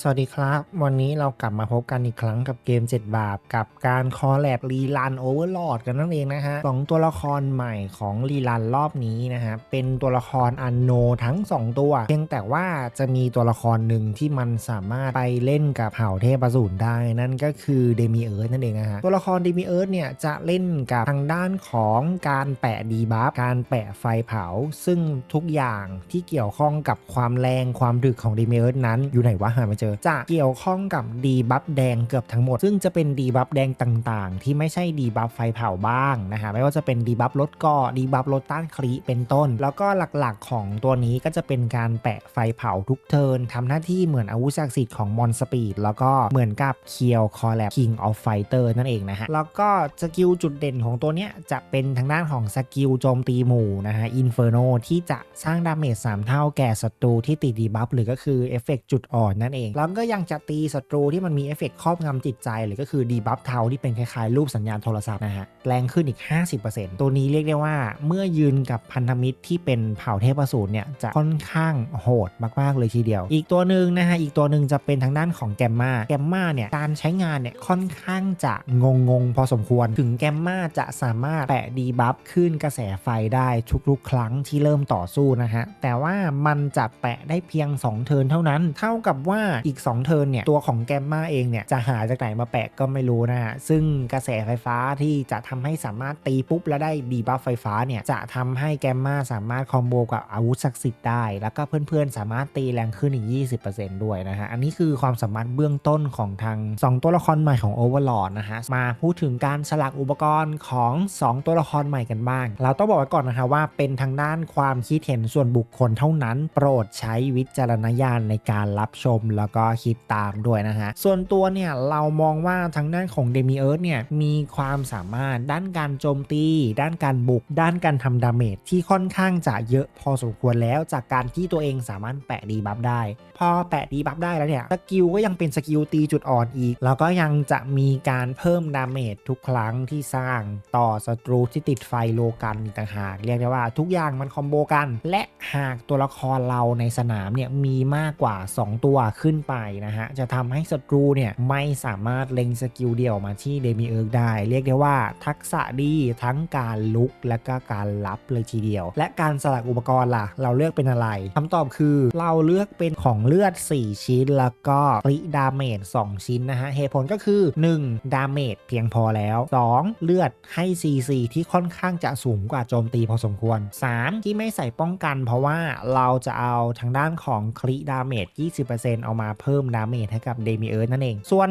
สวัสดีครับ วันนี้เรากลับมาพบกันอีกครั้งกับเกม 7 บาป กับการคอแลบรีลันโอเวอร์ลอดกันนั่นเองนะฮะสองตัวละครใหม่ของรีลันรอบนี้นะฮะ เป็นตัวละครอันโนทั้ง 2 ตัว เพียงแต่ว่าจะมีตัวละครหนึ่งที่มันสามารถไปเล่นกับเผ่าเทพสูรได้ นั่นก็คือเดมิเอิร์ธนั่นเองนะฮะ ตัวละครเดมิเอิร์ธเนี่ยจะเล่นกับทางด้านของการแปะดีบัฟการแปะไฟเผา ซึ่งทุกอย่างที่เกี่ยวข้องกับความแรงความดึกของเดมิเอิร์ธนั้นอยู่ไหนวะหาไม่เจอ จะเกี่ยวข้องกับดีบัฟแดงเกือบทั้งหมด ซึ่งจะเป็นดีบัฟแดงต่างๆ ที่ไม่ใช่ดีบัฟไฟเผาบ้างนะฮะไม่ว่าจะเป็นดีบัฟลดก่อดีบัฟลดต้านคลีเป็นต้น แล้วก็หลักๆของตัวนี้ก็จะเป็นการแปะไฟเผาทุกเทิร์นทำหน้าที่เหมือนอาวุธศักดิ์สิทธิ์ของมอนสปีดแล้วก็เหมือนกับเคียวคอแลบคิงออฟไฟเตอร์นั่นเองนะฮะแล้วก็สกิลจุดเด่นของตัวเนี้ยจะเป็นทางด้านของสกิลโจมตีหมู่นะฮะอินเฟอร์โนที่จะสร้างดาเมจ3เท่าแก่ศัตรูที่ติดดีบัฟหรือก็คือเอฟเฟกจุดอ่อนนั่นเองแล้วก็ยังจะตีศัตรูที่มันมีเอฟเฟกครอบงำจิตใจหรือก็คือดีบัฟเทาที่เป็นคล้ายๆ รูปสัญญาณโทรศัพท์นะฮะแรงขึ้นอีก 50%ตัวนี้เรียกได้ว่าเมื่อยืนกับพันธมิตรที่เป็นเผ่าเทพสูรเนี่ยจะค่อนข้างโหดมากๆเลยทีเดียว อีกตัวหนึ่งนะฮะอีกตัวหนึ่งจะเป็นทางด้านของแกมมาแกมมาเนี่ยการใช้งานเนี่ยค่อนข้างจะงงงๆพอสมควรถึงแกมมาจะสามารถแปะดีบัฟขึ้นกระแสไฟได้ทุกๆครั้งที่เริ่มต่อสู้นะฮะแต่ว่ามันจะแปะได้เพียง 2 เทิร์นเท่านั้น เท่ากับว่าอีก 2 เทิร์นเนี่ย ตัวของแกมมาเองเนี่ย จะหาจากไหนมาแปะก็ไม่รู้นะฮะ ซึ่งกระแสไฟฟ้าที่จะทำให้สามารถตีปุ๊บแล้วได้ดีบัฟไฟฟ้าเนี่ย จะทำให้แกมมาสามารถคอมโบกับอาวุธศักดิ์สิทธิ์ได้ แล้วก็เพื่อนๆ สามารถตีแรงขึ้นอีก 20%ด้วยนะฮะ อันนี้คือความสามารถเบื้องต้นของทาง 2 ตัวละครใหม่ของ Overlord นะฮะ มาพูดถึงการสลักอุปกรณ์ของ 2 ตัวละครใหม่กันบ้าง เราต้องบอกไว้ก่อนนะฮะว่าเป็นทางด้านความคิดเห็นส่วนบุคคลเท่านั้น โปรดใช้วิจารณญาณในการรับชมแล้วก็คิดตามด้วยนะฮะ ส่วนตัวเนี่ยเรามองว่าทางด้านของเดมิเอิร์ธเนี่ยมีความสามารถด้านการโจมตี ด้านการบุก ด้านการทำดาเมจที่ค่อนข้างจะเยอะพอสมควรแล้วจากการที่ตัวเองสามารถแปะดีบัฟได้ พอแปะดีบัฟได้แล้วเนี่ยสกิลก็ยังเป็นสกิลตีจุดอ่อนอีก แล้วก็ยังจะมีการเพิ่มดาเมจทุกครั้งที่สร้างต่อศัตรูที่ติดไฟโลกันต่างหากเรียกได้ว่าทุกอย่างมันคอมโบกัน และหากตัวละครเราในสนามเนี่ยมีมากกว่า 2 ตัวขึ้นไปนะฮะ จะทำให้ศัตรูเนี่ยไม่สามารถเล็งสกิลเดียวมาที่เดมิเอิร์กได้ เรียกได้ว่าทักษะดีทั้งการลุกและก็การรับเลยทีเดียว และการสลักอุปกรณ์ล่ะ เราเลือกเป็นอะไรคำตอบคือเราเลือกเป็นของเลือด 4 ชิ้น แล้วก็ปริดาเมจ2ชิ้นนะฮะเหตุผลก็คือ 1. ดาเมจเพียงพอแล้ว 2. เลือดให้ CC ที่ค่อนข้างจะสูงกว่าโจมตีพอสมควร 3. ที่ไม่ใส่ป้องกัน เพราะว่าเราจะเอาทางด้านของคริดาเมจ20%เอามาเพิ่มดาเมจให้กับเดมิเอิร์ธนั่นเอง ส่วน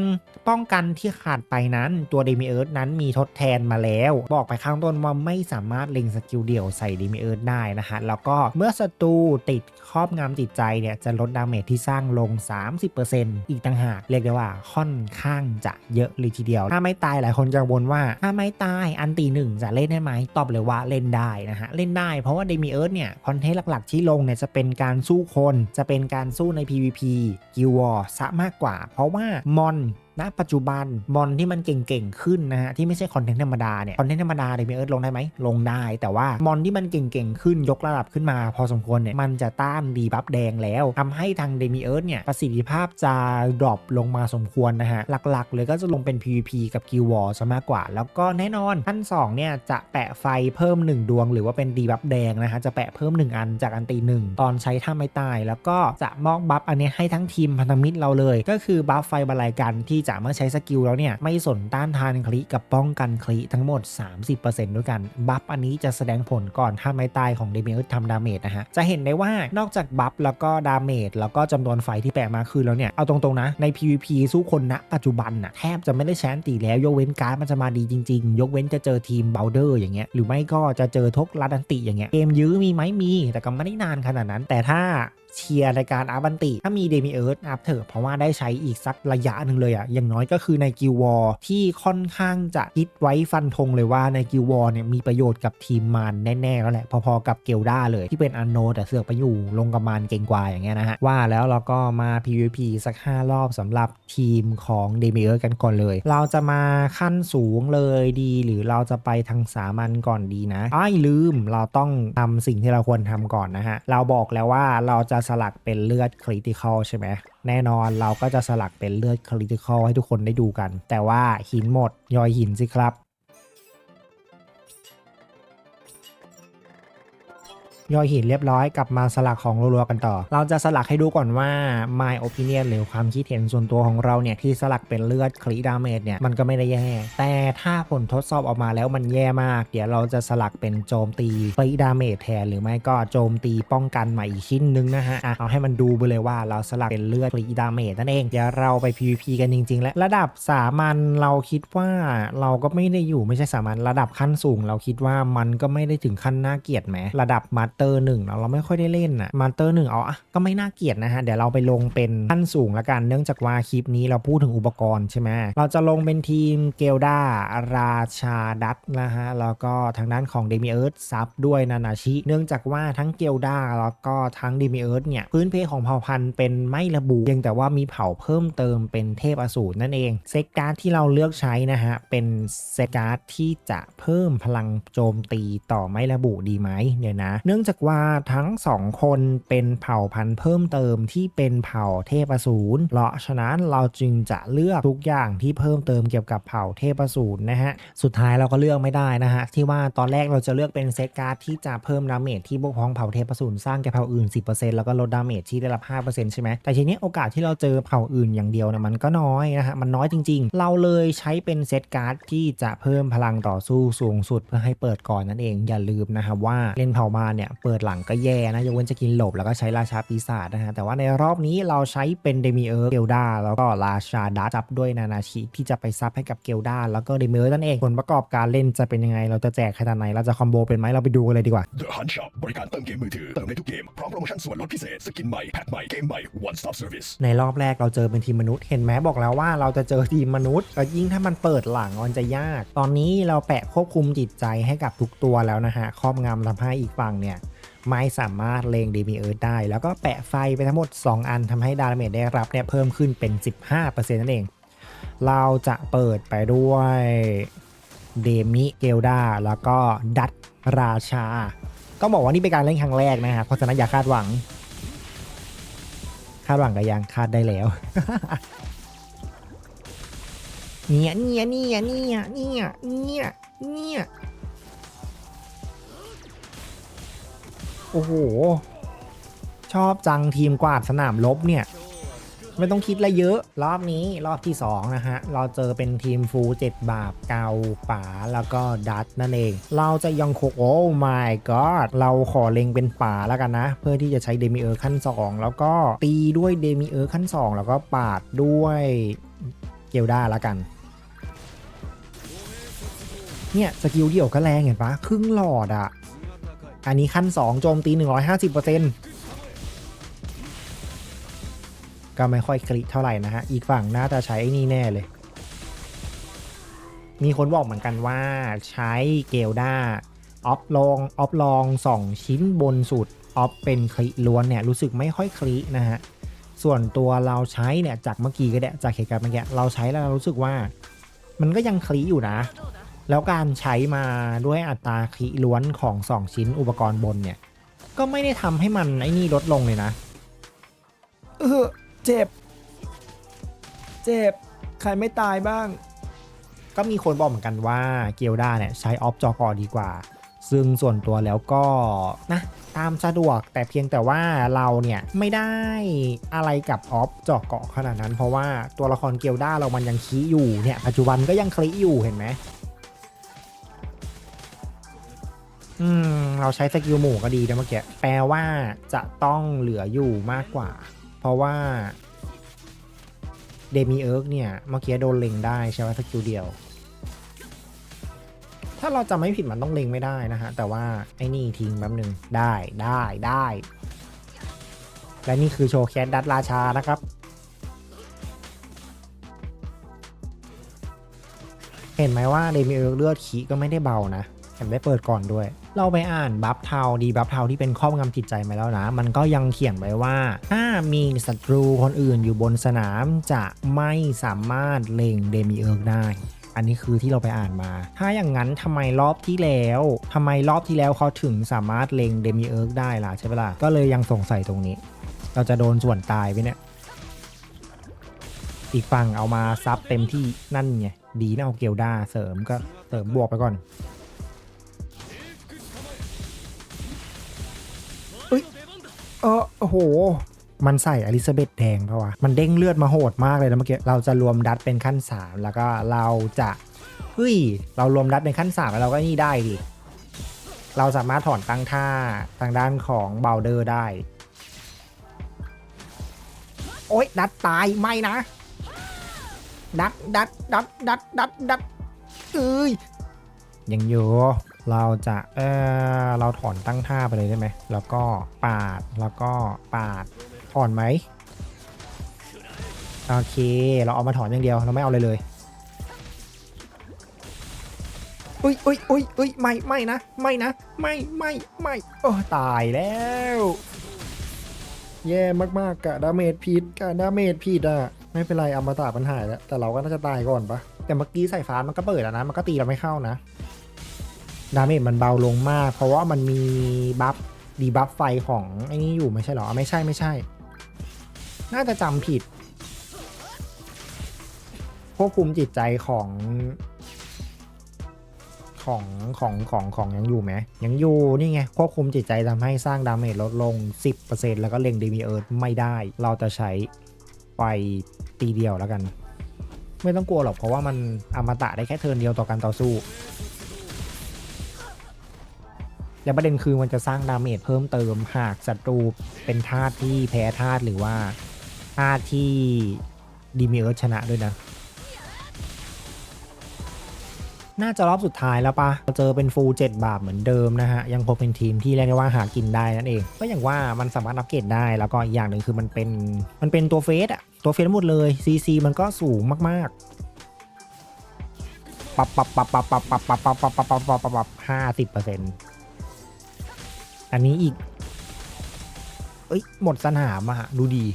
ป้องกันที่ขาดไปนั้นตัวเดมิเอิร์ธนั้นมีทดแทนมาแล้ว บอกไปข้างต้นว่าไม่สามารถเล็งสกิลเดี่ยวใส่เดมิเอิร์ธได้นะฮะแล้วก็เมื่อศัตรูติดครอบงำจิตใจเนี่ยจะลดดาเมจที่สร้างลง 30%อีกต่างหากเรียกได้ว่าค่อนข้างจะเยอะเลยทีเดียว ถ้าไม่ตายหลายคนกังวลว่าถ้าไม่ตายอันตีหนึ่งจะเล่นได้ไหมตอบเลยว่าเล่นได้นะฮะเล่นได้เพราะว่าเดมิเอิร์ธเนี่ยคอนเทนต์หลักๆที่ลงเนี่ยจะเป็นการสู้คนจะเป็นการสู้ใน PVP กิววอร์ซะมากกว่า เพราะว่ามอน ณปัจจุบันมอนที่มันเก่งๆขึ้นนะฮะที่ไม่ใช่คอนเทนต์ธรรมดาเนี่ยคอนเทนต์ธรรมดาเดมิเอิร์ธลงได้ไหมลงได้ แต่ว่ามอนที่มันเก่งๆขึ้นยกระดับขึ้นมา พอสมควรเนี่ยมันจะต้านดีบัฟแดงแล้วทำให้ทางเดมิเอิร์ธเนี่ยประสิทธิภาพจะดรอปลงมาสมควรนะฮะหลักๆ เลยก็จะลงเป็น PVP กับกิววอร์ซะมากกว่า แล้วก็แน่นอนท่าน2เนี่ยจะแปะไฟเพิ่ม 1 ดวง หรือว่าเป็นดีบัฟแดงนะฮะจะแปะเพิ่ม 1 อันจากอันตีหนึ่งตอนใช้ท่าไม่ตาย แล้วก็จะมอบบัฟอันนี้ให้ทั้งทีมพันธมิตรเราเลย ก็คือบัฟไฟบรรลัยกันที่จะเมื่อใช้สกิลแล้วเนี่ยไม่สนต้านทานคลิกับป้องกันคลิทั้งหมด 30%ด้วยกัน บัฟอันนี้จะแสดงผลก่อนถ้าไม่ตายของเดมิเอิร์ทำดาเมจนะฮะจะเห็นได้ว่านอกจากบัฟแล้วก็ดาเมจแล้วก็จำนวนไฟที่แปะมาคือแล้วเนี่ยเอาตรงๆนะใน PVP สู้คนณปัจจุบันน่ะแทบจะไม่ได้แชนตีแล้วยกเว้นการ์ดมันจะมาดีจริงๆ ยกเว้นจะเจอทีมเบลเดอร์อย่างเงี้ยหรือไม่ก็จะเจอทกลัดอันติอย่างเงี้ยเกมยื้อมีไหมมี แต่ก็ไม่ได้นานขนาดนั้น แต่ถ้า เชียร์ในการอัพบันติ ถ้ามีเดมิเอิร์ธอัพเถอะเพราะว่าได้ใช้อีกสักระยะหนึ่งเลยอะอย่างน้อยก็คือในกิววอร์ที่ค่อนข้างจะคิดไว้ฟันธงเลยว่าในกิววอร์เนี่ยมีประโยชน์กับทีมมารแน่ๆแล้วแหละ พอๆกับเกลดาเลยที่เป็นอันโนแต่เสือกไปอยู่ลงกับมารเก่งกว่าอย่างเงี้ยนะฮะว่าแล้วเราก็มา PVP สัก 5 รอบสำหรับทีมของเดมิเอิร์ธกันก่อนเลย เราจะมาขั้นสูงเลยดี หรือเราจะไปทางสามัญก่อนดีนะอ้ายลืมเราต้องทำสิ่งที่เราควรทำก่อนนะฮะเราบอกแล้วว่าเราจะสลักเป็นเลือดคริติคอลใช่ไหมแน่นอนเราก็จะสลักเป็นเลือดคริติคอลให้ทุกคนได้ดูกัน แต่ว่าหินหมดยอยหินสิครับ ย่อยหินเรียบร้อยกลับมาสลักของรัวๆกันต่อ เราจะสลักให้ดูก่อนว่า my opinion หรือความคิดเห็นส่วนตัวของเราเนี่ยที่สลักเป็นเลือดคลีดาเมจเนี่ยมันก็ไม่ได้แย่ แต่ถ้าผลทดสอบออกมาแล้วมันแย่มาก เดี๋ยวเราจะสลักเป็นโจมตีคลีดาเมจแทนหรือไม่ก็โจมตีป้องกันใหม่อีกชิ้นนึงนะฮะอะเอาให้มันดูไปเลยว่าเราสลักเป็นเลือดคลีดาเมจนั่นเองเดี๋ยวเราไป PVP กันจริง ๆ และระดับสามัญเราคิดว่าเราก็ไม่ได้อยู่ไม่ใช่สามัญระดับขั้นสูง เราคิดว่ามันก็ไม่ได้ถึงขั้นน่าเกลียดแหมระดับมาสเตอร์หนึ่งเราเราไม่ค่อยได้เล่นอะมาสเตอร์หนึ่งเอาอะก็ไม่น่าเกลียดนะฮะ เดี๋ยวเราไปลงเป็นขั้นสูงละกันเนื่องจากว่าคลิปนี้เราพูดถึงอุปกรณ์ใช่ไหมเราจะลงเป็นทีมเกลดาราชาดัตนะฮะ แล้วก็ทางด้านของเดมิเอิร์ธซับด้วยนานาชิ เนื่องจากว่าทั้งเกลดาแล้วก็ทั้งเดมิเอิร์ธเนี่ยพื้นเพของเผ่าพันธุ์เป็นไม่ระบุเพียงแต่ว่ามีเผ่าเพิ่มเติมเป็นเทพอสูรนั่นเองเซตการ์ดที่เราเลือกใช้นะฮะเป็นเซตการ์ดที่จะเพิ่มพลังโจมตีต่อไม่ระบุดีไหมเดี๋ยนะเนื่องจากว่าทั้งสองคนเป็นเผ่าพันธุ์เพิ่มเติมที่เป็นเผ่าเทพสูรเพราะฉะนั้นเราจึงจะเลือกทุกอย่างที่เพิ่มเติมเกี่ยวกับเผ่าเทพสูรนะฮะสุดท้ายเราก็เลือกไม่ได้นะฮะที่ว่าตอนแรกเราจะเลือกเป็นเซตการ์ดที่จะเพิ่มดาเมจที่พวกพ้องเผ่าเทพสูรสร้างแก่เผ่าอื่น 10%แล้วก็ลดดาเมจที่ได้รับ 5%ใช่ไหมแต่ทีนี้โอกาสที่เราเจอเผ่าอื่นอย่างเดียวนะมันก็น้อยนะฮะมันน้อยจริง ๆ เราเลยใช้เป็นเซตการ์ดที่จะเพิ่มพลังต่อสู้สูงสุดเพื่อให้เปิดก่อนนั่นเองอย่าลืมนะครับว่าเล่นเผ่ามาเนี่ยเปิดหลังก็แย่นะยกเว้นจะกินหลบแล้วก็ใช้ราชาปีศาจนะฮะแต่ว่าในรอบนี้เราใช้เป็นเดมิเออร์เกลดาแล้วก็ราชาดัตจับด้วยนานาชิที่จะไปซับให้กับเกลดาแล้วก็เดมิเออร์นั่นเองผลประกอบการเล่นจะเป็นยังไง เราจะแจกขนาดไหนเราจะคอมโบเป็นไหมเราไปดูกันเลยดีกว่า The Hunt Shop บริการเติมเกมมือถือเติมได้ทุกเกมพร้อมโปรโมชั่นส่วนลดพิเศษสกินใหม่แพ็คใหม่เกมใหม่ one stop service ในรอบแรกเราเจอเป็นทีมมนุษย์เห็นไหมบอกแล้วว่าเราจะเจอทีมมนุษย์แล้วยิ่งถ้ามันเปิดหลังมันจะยาก ตอนนี้เราแปะควบคุมจิตใจให้กับทุกตัวแล้วนะฮะครอบงำทำให้อีกฝั่งเนี่ย ไม่สามารถเลงเดมิเอิร์ดได้ แล้วก็แปะไฟไปทั้งหมด 2 อันทำให้ดาเมจได้รับเนี่ยเพิ่มขึ้นเป็น 15%นั่นเอง เราจะเปิดไปด้วยเดมิเกลดาแล้วก็ดัตราชาก็บอกว่านี่เป็นการเล่นครั้งแรกนะฮะเพราะฉะนั้นอย่าคาดหวัง คาดหวังก็ยังคาดได้แล้วเนี่ยเนี่ยเนี่ยเนี่ยเนี่ยเนี่ยเนี่ย โอ้โห ชอบจังทีมกวาดสนามลบเนี่ย ไม่ต้องคิดอะไรเยอะ รอบนี้รอบที่ 2 นะฮะ เราเจอเป็นทีมฟูเจ็ดบาปเกาป๋าแล้วก็ดัตนั่นเอง เราจะยังโคโอ้ my god เราขอเล็งเป็นป่าแล้วกันนะ เพื่อที่จะใช้เดมิเออร์ขั้น 2 แล้วก็ตีด้วยเดมิเออร์ขั้น 2 แล้วก็ปาดด้วยเกลดาแล้วกันเนี่ยสกิลเดี่ยวก็แรงเห็นปะครึ่งหลอดอะ อันนี้ขั้น 2 โจมตี 150%ก็ไม่ค่อยคลิเท่าไหร่นะฮะ อีกฝั่งน่าจะใช้ไอ้นี่แน่เลย มีคนบอกเหมือนกันว่าใช้เกลดาออฟลองออฟลอง 2 ชิ้นบนสุดออฟเป็นคลิล้วนเนี่ยรู้สึกไม่ค่อยคลินะฮะ ส่วนตัวเราใช้เนี่ยจากเมื่อกี้ก็ได้จากเหตุการณ์เมื่อกี้เราใช้แล้วเรารู้สึกว่า มันก็ยังคลิอยู่นะ แล้วการใช้มาด้วยอัตราคลิล้วนของ 2 ชิ้นอุปกรณ์บนเนี่ย ก็ไม่ได้ทำให้มันไอ้นี่ลดลงเลยนะ เออเจ็บ เจ็บ ใครไม่ตายบ้าง ก็มีคนบอกเหมือนกันว่าเกียวด้าเนี่ยใช้ออฟจอกอดีกว่า ซึ่งส่วนตัวแล้วก็นะตามสะดวกแต่เพียงแต่ว่าเราเนี่ยไม่ได้อะไรกับออฟจอกเกาะขนาดนั้น เพราะว่าตัวละครเกียวด้าเรามันยังคีอยู่เนี่ยปัจจุบันก็ยังคลิอยู่เห็นไหม อืม เราใช้สกิลหมู่ก็ดีนะเมื่อกี้ แปลว่าจะต้องเหลืออยู่มากกว่า เพราะว่าเดมิเอิร์กเนี่ย เมื่อกี้โดนเล็งได้ใช่ไหมสกิลเดียว ถ้าเราจำไม่ผิดมันต้องเล็งไม่ได้นะฮะ แต่ว่าไอ้นี่ทิ้งแป๊บหนึ่งได้ได้ได้ และนี่คือโชว์แคสดัตราชานะครับเห็นไหมว่าเดมิเอิร์กเลือดขีก็ไม่ได้เบานะแถมได้เปิดก่อนด้วย เราไปอ่านบัฟเทาดีบัฟเทาที่เป็นครอบงำจิตใจมาแล้วนะ มันก็ยังเขียนไว้ว่า ถ้ามีศัตรูคนอื่นอยู่บนสนามจะไม่สามารถเล็งเดมิเอิร์กได้อันนี้คือที่เราไปอ่านมา ถ้าอย่างนั้นทำไมรอบที่แล้วทำไมรอบที่แล้วเขาถึงสามารถเล็งเดมิเอิร์กได้ล่ะใช่ไหมล่ะ ก็เลยยังสงสัยตรงนี้ เราจะโดนส่วนตายไปเนี่ย อีกฝั่งเอามาซับเต็มที่นั่นไง ดีนะเอาเกลดาเสริมก็เสริมบวกไปก่อน เออโอ้โห มันใส่อลิซาเบธแดงเพราะวะ มันเด้งเลือดมาโหดมากเลยนะเมื่อกี้ เราจะรวมดัดเป็นขั้น 3 แล้วก็เราจะเฮ้ย เรารวมดัดเป็นขั้น 3 แล้วเราก็นี่ได้ดิ เราสามารถถอนตั้งท่าทางด้านของเบลเดอร์ได้ โอ๊ย ดัดตายไม่นะ ดัดดัดดัดดัดดัดดัดเอ้ยยังอยู่ เราจะเออเราถอนตั้งท่าไปเลยได้ไหม แล้วก็ปาด แล้วก็ปาด ถอนไหม โอเค เราเอามาถอนอย่างเดียว เราไม่เอาเลยเลย อุ้ยอุ้ยอุ้ยอุ้ยไม่ ไม่นะ ไม่นะ ไม่ ไม่ ไม่โอ้ตายแล้ว แย่มากๆกะดาเมจผิดกะดาเมจผิดอะ ไม่เป็นไรอมตะปัญหายแล้ว แต่เราก็น่าจะตายก่อนปะแต่เมื่อกี้สายฟ้ามันก็เปิดแล้วนะ มันก็ตีเราไม่เข้านะ ดาเมจมันเบาลงมาก เพราะว่ามันมีบัฟดีบัฟไฟของไอ้นี้อยู่ไม่ใช่เหรอ ไม่ใช่ไม่ใช่ น่าจะจำผิด ควบคุมจิตใจของ ของของของของยังอยู่ไหมยังอยู่นี่ไง ควบคุมจิตใจทำให้สร้างดาเมจลดลง 10%แล้วก็เล็งเดมิเอิร์ธไม่ได้ เราจะใช้ไฟตีเดียวแล้วกัน ไม่ต้องกลัวหรอกเพราะว่ามันอมตะได้แค่เทิร์นเดียวต่อการต่อสู้ และประเด็นคือมันจะสร้างดาเมจเพิ่มเติมหากศัตรูเป็นธาตุที่แพ้ธาตุหรือว่าธาตุที่ดีมิเอิร์ธชนะด้วยนะ น่าจะรอบสุดท้ายแล้วปะเราเจอเป็นฟูล7บาทเหมือนเดิมนะฮะ ยังคงเป็นทีมที่เรียกได้ว่าหากินได้นั่นเอง ก็อย่างว่ามันสามารถอัปเกรดได้แล้วก็อีกอย่างหนึ่งคือมันเป็นมันเป็นตัวเฟสอะตัวเฟสหมดเลย CC มันก็สูงมากๆปับปับปับปับปับปับปับปับปับปับปับปับปับปับห้าสิบเปอร์เซ็นต์ อันนี้อีก เอ้ย หมดสนามอะดูดี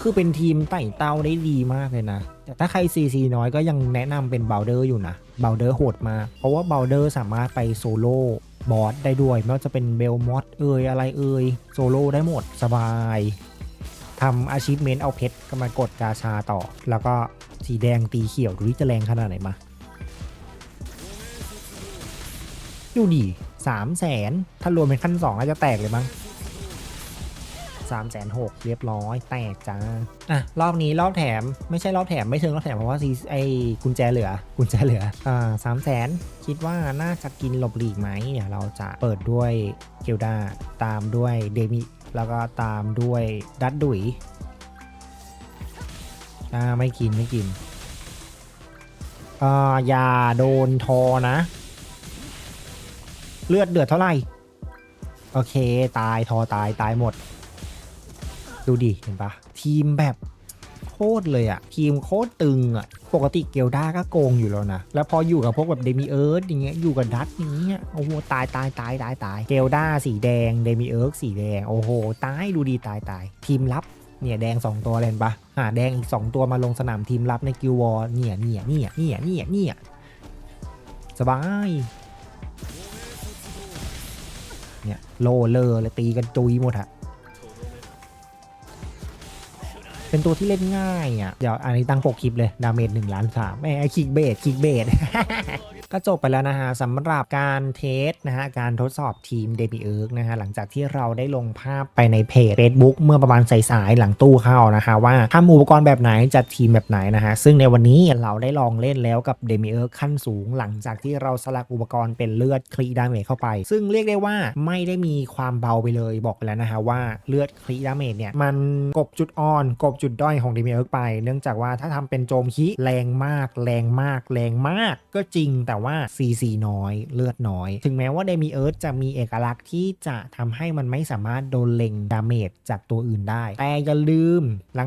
คือเป็นทีมไต่เต้าได้ดีมากเลยนะ แต่ถ้าใคร CC น้อยก็ยังแนะนำเป็นเบลเดอร์อยู่นะเบลเดอร์โหดมาก เพราะว่าเบลเดอร์สามารถไปโซโล่บอสได้ด้วย ไม่ว่าจะเป็นเบลมอสเอ่ยอะไรเอ่ยโซโล่ได้หมดสบายทำอาชีพเมนเอาเพชรก็มากดกาชาต่อ แล้วก็สีแดงตีเขียวดูที่จะแรงขนาดไหนมา ดูดิ สามแสนถ้ารวมเป็นขั้นสองก็จะแตกเลยมั้งสามแสนหกเรียบร้อย แตกจ้า อะ รอบนี้รอบแถมไม่ใช่รอบแถมไม่เชิงรอบแถมเพราะว่าซีไอกุญแจเหลือ กุญแจเหลือ อ่าสามแสนคิดว่าน่าจะกินหลบหลีกไหมเนี่ยเราจะเปิดด้วยเกลดาตามด้วยเดมิ แล้วก็ตามด้วยดัดดุยอ่าไม่กินไม่กินอ่าอย่าโดนทอนะ เลือดเดือดเท่าไหร่ โอเค ตายทอตายตายหมด ดูดิ เห็นปะทีมแบบโคตรเลยอะทีมโคตรตึงอะปกติเกลด้าก็โกงอยู่แล้วนะ แล้วพออยู่กับพวกแบบเดมิเอิร์ธอย่างเงี้ยอยู่กับดัตอย่างเงี้ยโอ้โหตายตายตายตายตายเกลด้าสีแดงเดมิเอิร์ธสีแดงโอ้โหตายดูดีตายตายทีมลับเนี่ยแดง 2 ตัวเลยเห็นปะหาแดงอีก 2 ตัวมาลงสนามทีมลับในกิววอร์เนี่ยเนี่ยเนี่ยเนี่ยเนี่ยเนี่ยสบาย เนี่ยโลเลอร์เลยตีกันจุยหมดอะเป็นตัวที่เล่นง่ายอะ เดี๋ยวอันนี้ตั้งปกคลิปเลย ดาเมจหนึ่งล้านสามไอ้คิกเบสคิกเบส ก็จบไปแล้วนะฮะสำหรับการเทสนะฮะการทดสอบทีมเดบิเอิร์กนะฮะหลังจากที่เราได้ลงภาพไปในเพจ Facebook เมื่อประมาณสายๆหลังตู้เข้านะคะ ว่าทำอุปกรณ์แบบไหนจัดทีมแบบไหนนะฮะซึ่งในวันนี้เราได้ลองเล่นแล้วกับเดมิเอิร์กขั้นสูง หลังจากที่เราสลักอุปกรณ์เป็นเลือดคลีดาเมจเข้าไป ซึ่งเรียกได้ว่าไม่ได้มีความเบาไปเลยบอกไปแล้วนะฮะว่าเลือดคลีดาเมจเนี่ยมันกบจุดอ่อนกบจุดด้อยของเดมิเอิร์กไป เนื่องจากว่าถ้าทำเป็นโจมคิแรงมาก แรงมาก แรงมากก็จริงแต่ว่า CC น้อยเลือดน้อย ถึงแม้ว่าเดมิเอิร์ธจะมีเอกลักษณ์ที่จะทำให้มันไม่สามารถโดนเล็งดาเมจจากตัวอื่นได้ แต่อย่าลืม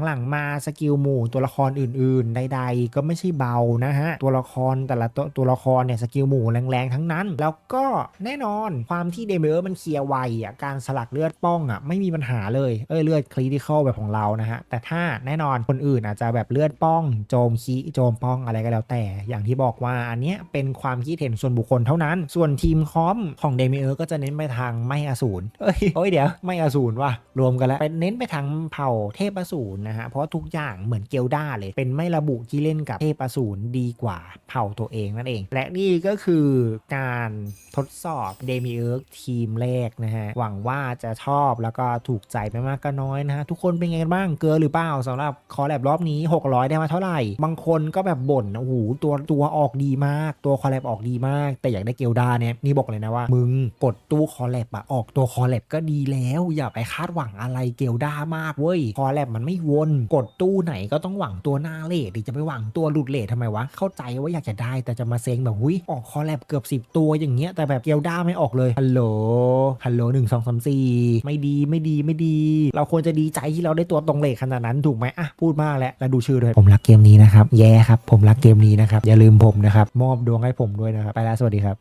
หลังๆมาสกิลหมู่ตัวละครอื่นๆ ใดๆ ก็ไม่ใช่เบานะฮะ ตัวละครแต่ละตัวตัวละครเนี่ยสกิลหมู่แรงๆ ทั้งนั้น แล้วก็แน่นอนความที่เดมิเอิร์ธมันเคลียร์ไวอะการสลักเลือดป้องอะไม่มีปัญหาเลยเอ้ยเลือดคริติคอลแบบของเรานะฮะแต่ถ้าแน่นอนคนอื่นอาจจะแบบเลือดป้อง โจมคีโจมป้องอะไรก็แล้วแต่ อย่างที่บอกว่าอันเนี้ยเป็นความคิดเห็นส่วนบุคคลเท่านั้น ส่วนทีมคอมของเดมิเออร์ก็จะเน้นไปทางไม่อสูรเอ้ยเอ้ยเดี๋ยวไม่อสูรว่ะรวมกันแล้วเป็นเน้นไปทางเผ่าเทพอสูรนะฮะเพราะว่าทุกอย่างเหมือนเกลด้าเลย เป็นไม่ระบุที่เล่นกับเทพอสูรดีกว่าเผ่าตัวเองนั่นเอง และนี่ก็คือการทดสอบเดมิเออร์ทีมแรกนะฮะหวังว่าจะชอบแล้วก็ถูกใจไม่มากก็น้อยนะฮะทุกคนเป็นไงกันบ้างเกินหรือเปล่าสำหรับคอแลบรอบนี้ 600 ได้มาเท่าไหร่ บางคนก็แบบบ่นนะโอ้โหตัวตัวออกดีมากตัวคอแลบออกดีมาก แต่อยากได้เกลดาเนี่ยนี่บอกเลยนะว่า มึงกดตู้คอแลบอะออกตัวคอแลบก็ดีแล้ว อย่าไปคาดหวังอะไรเกลดามากเว้ยคอแลบมันไม่วนกดตู้ไหนก็ต้องหวังตัวหน้าเลทดิจะไปหวังตัวหลุดเลททำไมวะเข้าใจว่าอยากจะได้แต่จะมาเซ็งแบบหุยออกคอแลบเกือบ 10 ตัวอย่างเงี้ยแต่แบบเกลดาไม่ออกเลยฮัลโหลฮัลโหลหนึ่งสองสามสี่ไม่ดีไม่ดีไม่ดี เราควรจะดีใจที่เราได้ตัวตรงเลทขนาดนั้นถูกไหมอะพูดมากแล้วแล้วดูชื่อด้วยผมรักเกมนี้นะครับแย่ครับผมรักเกมนี้นะครับอย่าลืมผมนะครับมอบดวงให้ผมด้วยนะครับ ไปแล้วสวัสดีครับ